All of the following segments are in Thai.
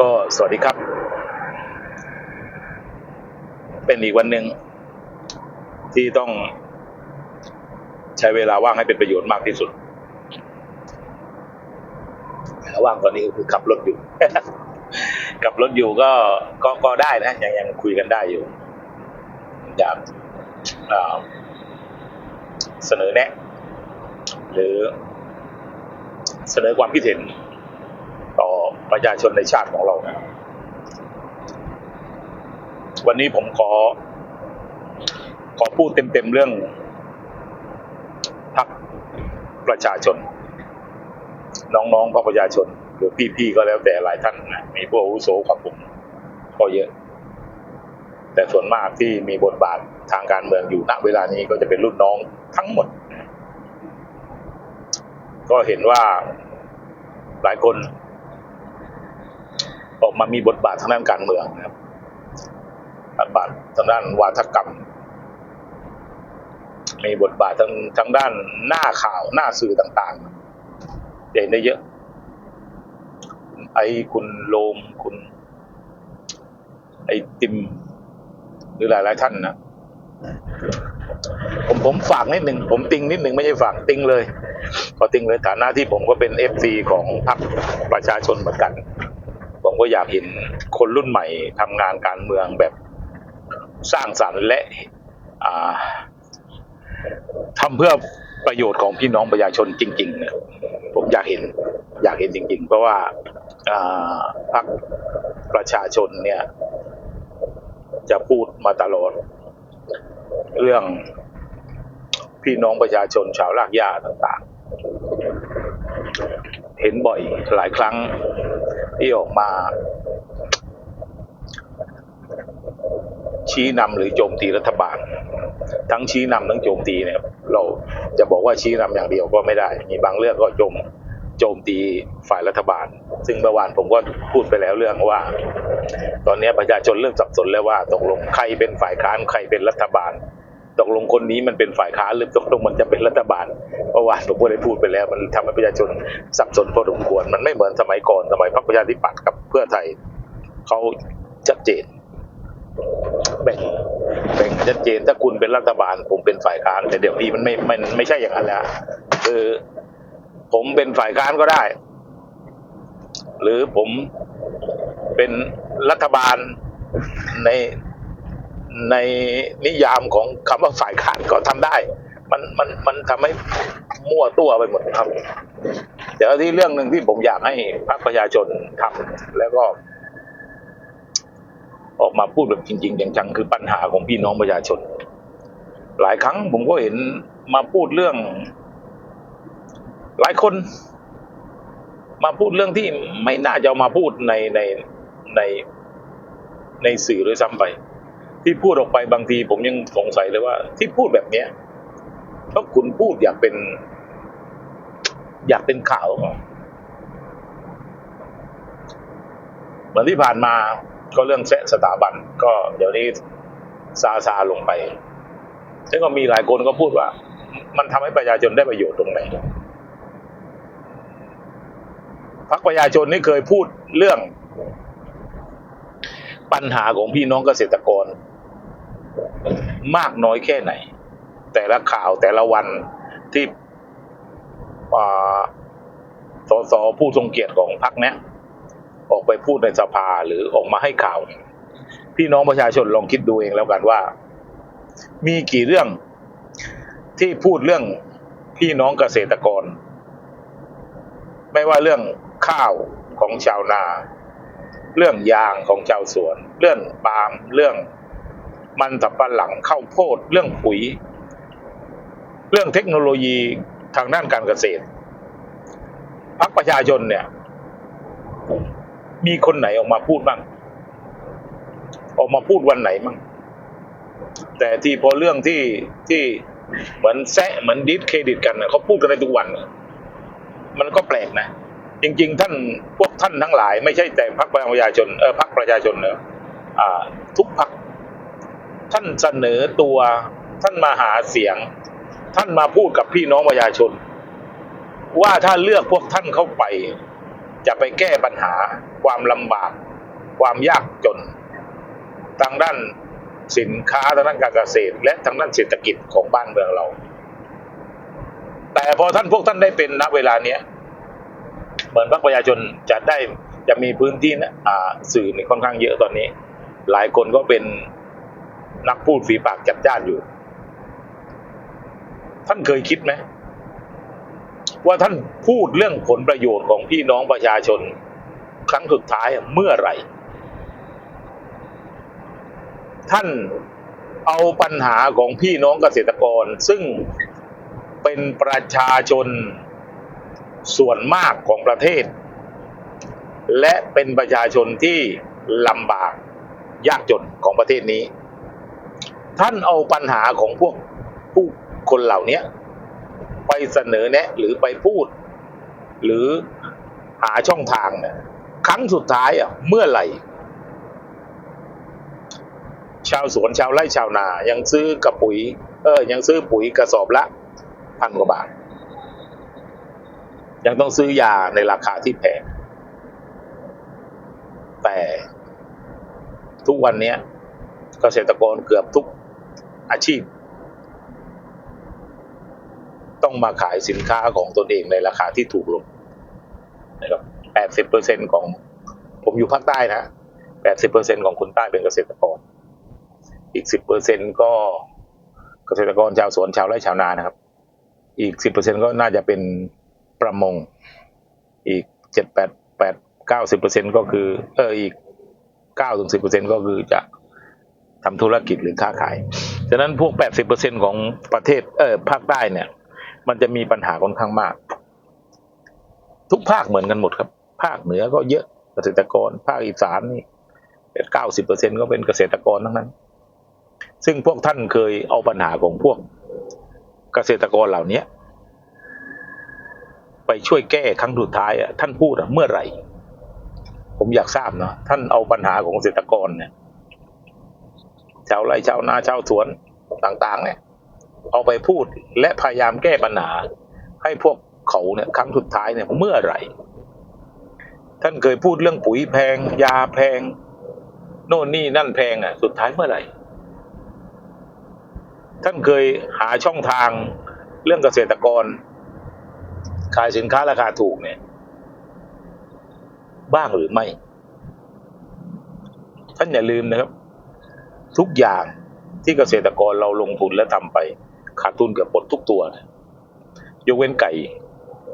ก็สวัสดีครับ เป็นอีกวันหนึ่งที่ต้องใช้เวลาว่างให้เป็นประโยชน์มากที่สุดเวลาว่างตอนนี้ก็คือขับรถอยู่ ขับรถอยู่ก็ก็ก็ได้นะยังยังคุยกันได้อยู่อยากเสนอแนะ หรือเสนอความคิดเห็น ต่อประชาชนในชาติของเรานะวันนี้ผมขอ ขอพูดเต็มๆเรื่องพรรคประชาชน น้องๆพรรคประชาชน หรือพี่ๆก็แล้วแต่หลายท่านนะมีผู้อาวุโสกว่าผมก็เยอะ แต่ส่วนมากที่มีบทบาททางการเมืองอยู่ณเวลานี้ก็จะเป็นรุ่นน้องทั้งหมด ก็เห็นว่าหลายคน ออกมามีบทบาททางด้านการเมืองนะครับบทบาททางด้านวาทกรรม มีบทบาททางทางด้านหน้าข่าวหน้าสื่อต่างๆเห็นได้เยอะไอ้คุณโลมคุณ ไอ้ติม หรือหลายๆท่านนะผมผมฝากนิดหนึ่งผมติงนิดหนึ่งไม่ใช่ฝากติงเลย ขอติงเลยฐานะที่ผมก็เป็นเอฟซีของพรรคประชาชนเหมือนกัน ผมก็อยากเห็นคนรุ่นใหม่ทำงานการเมืองแบบสร้างสรรค์และอ่าทำเพื่อประโยชน์ของพี่น้องประชาชนจริงๆเนี่ยผมอยากเห็น อยากเห็นจริง ๆ เพราะว่าพรรคประชาชนเนี่ย จะพูดมาตลอด เรื่องพี่น้องประชาชนชาวรากหญ้าต่างๆ เห็นบ่อยหลายครั้ง ที่ออกมา ชี้นำหรือโจมตีรัฐบาล ทั้งชี้นำทั้งโจมตีเนี่ยเราจะบอกว่าชี้นำอย่างเดียวก็ไม่ได้ มีบางเรื่องก็โจมโจมตีฝ่ายรัฐบาล ซึ่งเมื่อวานผมก็พูดไปแล้วเรื่องว่า ตอนนี้ประชาชนเริ่มสับสนแล้วว่าตกลงใครเป็นฝ่ายค้านใครเป็นรัฐบาล ตกลงคนนี้มันเป็นฝ่ายค้านหรือตกลงมันจะเป็นรัฐบาลเมื่อวานผมก็ได้พูดไปแล้ว มันทำให้ประชาชนสับสนพอสมควร มันไม่เหมือนสมัยก่อนสมัยพรรคประชาธิปัตย์กับเพื่อไทยเขาชัดเจนแบ่งแบ่งชัดเจนถ้าคุณเป็นรัฐบาล ผมเป็นฝ่ายค้านแต่เดี๋ยวนี้มันไม่มันไม่ใช่อย่างนั้นแล้วคือผมเป็นฝ่ายค้านก็ได้ หรือผมเป็นรัฐบาลใน ในนิยามของคำว่าฝ่ายค้านก็ทำได้ มันมันมันทำให้มั่วตัวไปหมดครับ เดี๋ยวที่เรื่องหนึ่งที่ผมอยากให้พรรคประชาชนทำแล้วก็ ออกมาพูดแบบจริงๆอย่างจังคือปัญหาของพี่น้องประชาชน หลายครั้งผมก็เห็นมาพูดเรื่อง หลายคน มาพูดเรื่องที่ไม่น่าจะมาพูดในในในในสื่อด้วยซ้ำไป ที่พูดออกไปบางทีผมยังสงสัยเลยว่า ที่พูดแบบเนี้ยเพราะคุณพูดอยากเป็น อยากเป็นข่าวเหมือนที่ผ่านมาก็เรื่องแซะสถาบัน ก็เดี๋ยวนี้ซาซาลงไปซึ่งก็มีหลายคนก็พูดว่า มันทำให้ประชาชนได้ประโยชน์ตรงไหนพรรคประชาชนนี่เคยพูดเรื่องปัญหาของพี่น้องเกษตรกร มากน้อยแค่ไหน แต่ละข่าวแต่ละวันที่สสผู้ทรงเกียรติของพรรคเนี้ยออกไปพูดในสภาหรือออกมาให้ข่าว พี่น้องประชาชนลองคิดดูเองแล้วกันว่า มีกี่เรื่องที่พูดเรื่องพี่น้องเกษตรกร ไม่ว่าเรื่องข้าวของชาวนา เรื่องยางของชาวสวน เรื่องปาล์มเรื่อง มันสับปะหลังข้าวโพดเรื่องปุ๋ย เรื่องเทคโนโลยีทางด้านการเกษตรพรรคประชาชนเนี่ย มีคนไหนออกมาพูดบ้าง ออกมาพูดวันไหนบ้างแต่ที่พอเรื่องที่ที่เหมือนแซะเหมือนดิสเครดิตกันน่ะเขาพูดกันในทุกวัน มันก็แปลกนะ จริง ๆ ท่านพวกท่านทั้งหลาย ไม่ใช่แต่พรรคประชาชนเออพรรคประชาชนเนอะทุกพรรค ท่านเสนอตัวท่านมาหาเสียง ท่านมาพูดกับพี่น้องประชาชน ว่าถ้าเลือกพวกท่านเข้าไป จะไปแก้ปัญหาความลำบาก ความยากจนทางด้านสินค้าทางด้านการเกษตร และทางด้านเศรษฐกิจของบ้านเมืองเรา แต่พอท่านพวกท่านได้เป็นณเวลาเนี้ยเหมือนพรรคประชาชนจะได้จะมีพื้นที่นะสื่อค่อนข้างเยอะตอนนี้ หลายคนก็เป็น นักพูดฝีปากจัดจ้านอยู่ ท่านเคยคิดไหมว่าท่านพูดเรื่องผลประโยชน์ของพี่น้องประชาชน ครั้งสุดท้ายเมื่อไหร่ ท่านเอาปัญหาของพี่น้องเกษตรกร ซึ่งเป็นประชาชนส่วนมากของประเทศ และเป็นประชาชนที่ลำบากยากจนของประเทศนี้ ท่านเอาปัญหาของพวกผู้คนเหล่านี้ไปเสนอแนะ หรือไปพูด หรือหาช่องทางเนี่ยครั้งสุดท้ายอะเมื่อไหร่ ชาวสวนชาวไร่ชาวนา ยังซื้อกระปุ๋ย เออ ยังซื้อปุ๋ยกระสอบละพันกว่าบาท ยังต้องซื้อยาในราคาที่แพงแต่ทุกวันนี้เกษตรกรเกือบทุก อาชีพ ต้องมาขายสินค้าของตนเองในราคาที่ถูกลงนะครับแปดสิบเปอร์เซ็นของ ผมอยู่ภาคใต้นะแปดสิบเปอร์เซ็นของคนใต้เป็นเกษตรกร อีกสิบเปอร์เซ็นก็เกษตรกรชาวสวนชาวไร่ชาวนานะครับ อีกสิบเปอร์เซ็นก็น่าจะเป็นประมง อีกเจ็ดแปดแปดเก้าสิบเปอร์เซ็นก็คือ เอออีกเก้าถึงสิบเปอร์เซ็นก็คือจะทำธุรกิจหรือค้าขาย ฉะนั้นพวกแปดสิบเปอร์เซ็นของประเทศเออภาคใต้เนี่ย มันจะมีปัญหาค่อนข้างมาก ทุกภาคเหมือนกันหมดครับ ภาคเหนือก็เยอะเกษตรกร ภาคอีสานนี่เก้าสิบเปอร์เซ็นก็เป็นเกษตรกรทั้งนั้น ซึ่งพวกท่านเคยเอาปัญหาของพวกเกษตรกรเหล่านี้ไปช่วยแก้ครั้งสุดท้ายอะท่านพูดอะเมื่อไหร่ ผมอยากทราบเนาะท่านเอาปัญหาของเกษตรกรเนี่ย ชาวไร่ชาวนาชาวสวนต่างๆ เนี่ย เอาไปพูดและพยายามแก้ปัญหา ให้พวกเขาเนี่ยครั้งสุดท้ายเนี่ยเมื่อไหร่ ท่านเคยพูดเรื่องปุ๋ยแพง ยาแพง โน่นนี่นั่นแพงอะ สุดท้ายเมื่อไหร่ ท่านเคยหาช่องทางเรื่องเกษตรกร ขายสินค้าราคาถูกเนี่ย บ้างหรือไม่ ท่านอย่าลืมนะครับ ทุกอย่างที่เกษตรกรเราลงทุนและทำไป ขาดทุนเกือบหมดทุกตัว ยกเว้นไก่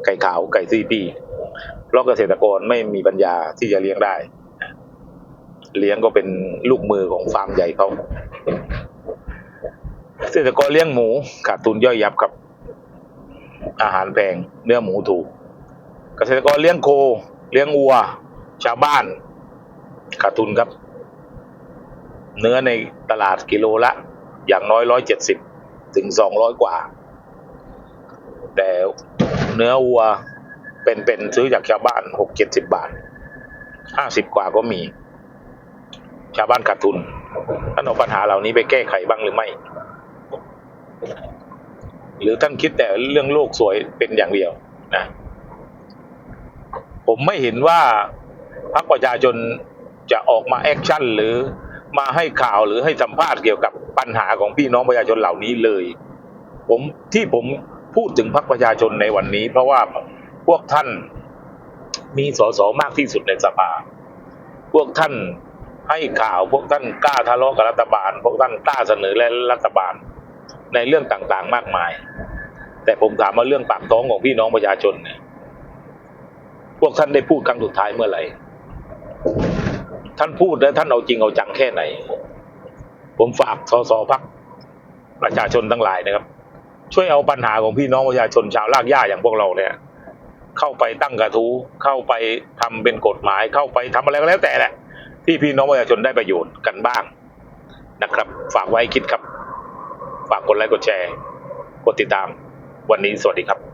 ไก่ขาวไก่ซีพีเพราะเกษตรกรไม่มีปัญญาที่จะเลี้ยงได้ เลี้ยงก็เป็นลูกมือของฟาร์มใหญ่เขาเกษตรกรเลี้ยงหมู ขาดทุนย่อยยับครับ อาหารแพงเนื้อหมูถูก เกษตรกรเลี้ยงโค เลี้ยงวัว ชาวบ้าน ขาดทุนครับ เนื้อในตลาดกิโลละ อย่างน้อยร้อยเจ็ดสิบถึงสองร้อยกว่า แต่เนื้อวัวเป็นๆซื้อจากชาวบ้านหกเจ็ดสิบบาทห้าสิบกว่าก็มี ชาวบ้านขาดทุนท่านเอาปัญหาเหล่านี้ไปแก้ไขบ้างหรือไม่ หรือท่านคิดแต่เรื่องโลกสวยเป็นอย่างเดียวนะ ผมไม่เห็นว่าพรรคประชาชนจะออกมาแอคชั่นหรือ มาให้ข่าวหรือให้สัมภาษณ์เกี่ยวกับปัญหาของพี่น้องประชาชนเหล่านี้เลย ผมที่ผมพูดถึงพรรคประชาชนในวันนี้ เพราะว่าพวกท่านมีสสมากที่สุดในสภา พวกท่านให้ข่าวพวกท่านกล้าทะเลาะกับรัฐบาล พวกท่านกล้าเสนอและรัฐบาลในเรื่องต่างๆ มากมาย แต่ผมถามว่าเรื่องปากท้องของพี่น้องประชาชนเนี่ยพวกท่านได้พูดครั้งสุดท้ายเมื่อไหร่ ท่านพูดแล้วท่านเอาจริงเอาจังแค่ไหน ผมฝากสสพักประชาชนทั้งหลายนะครับ ช่วยเอาปัญหาของพี่น้องประชาชนชาวลากหญ้าอย่างพวกเราเนี่ย เข้าไปตั้งกระทู้เข้าไปทำเป็นกฎหมาย เข้าไปทำอะไรก็แล้วแต่แหละ ที่พี่น้องประชาชนได้ประโยชน์กันบ้างนะครับ ฝากไว้คิดครับ ฝากกดไลค์กดแชร์ กดติดตาม วันนี้สวัสดีครับ